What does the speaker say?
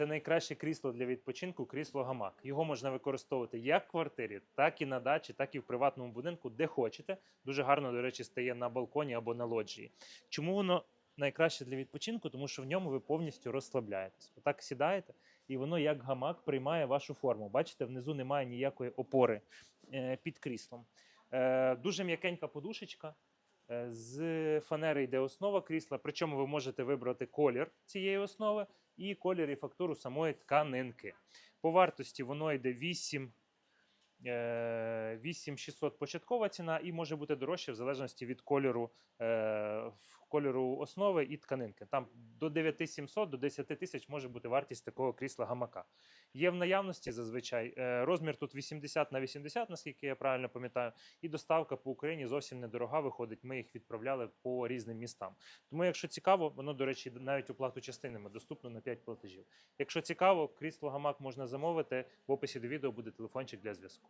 Це найкраще крісло для відпочинку, крісло гамак. Його можна використовувати як в квартирі, так і на дачі, так і в приватному будинку, де хочете. Дуже гарно, до речі, стає на балконі або на лоджії. Чому воно найкраще для відпочинку? Тому що в ньому ви повністю розслабляєтесь. Отак сідаєте, і воно як гамак приймає вашу форму. Бачите, внизу немає ніякої опори е, під кріслом. Е, Дуже м'якенька подушечка. Е, З фанери йде основа крісла, причому ви можете вибрати колір цієї основи і колір і фактуру самої тканинки. По вартості воно йде 8. Е, 8600 початкова ціна і може бути дорожче в залежності від кольору, е, кольору основи і тканинки. Там до 9700 до 10 тисяч може бути вартість такого крісла гамака. Є в наявності зазвичай е, розмір тут 80 на 80, наскільки я правильно пам'ятаю, і доставка по Україні зовсім недорога виходить. Ми їх відправляли по різним містам. Тому, якщо цікаво, воно, до речі, навіть оплату частинами доступно на 5 платежів. Якщо цікаво, крісло гамак можна замовити. В описі до відео буде телефончик для зв'язку.